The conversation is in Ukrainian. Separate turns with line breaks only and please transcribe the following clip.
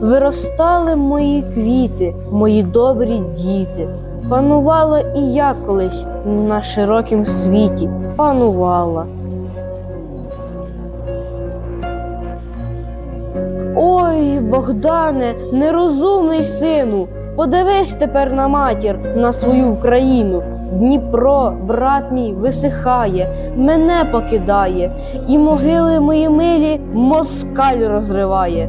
Виростали мої квіти, мої добрі діти. Панувала і я колись на широкім світі, панувала. Ой, Богдане, нерозумний сину, подивись тепер на матір, на свою Україну. Дніпро, брат мій, висихає, мене покидає, і могили мої милі москаль розриває.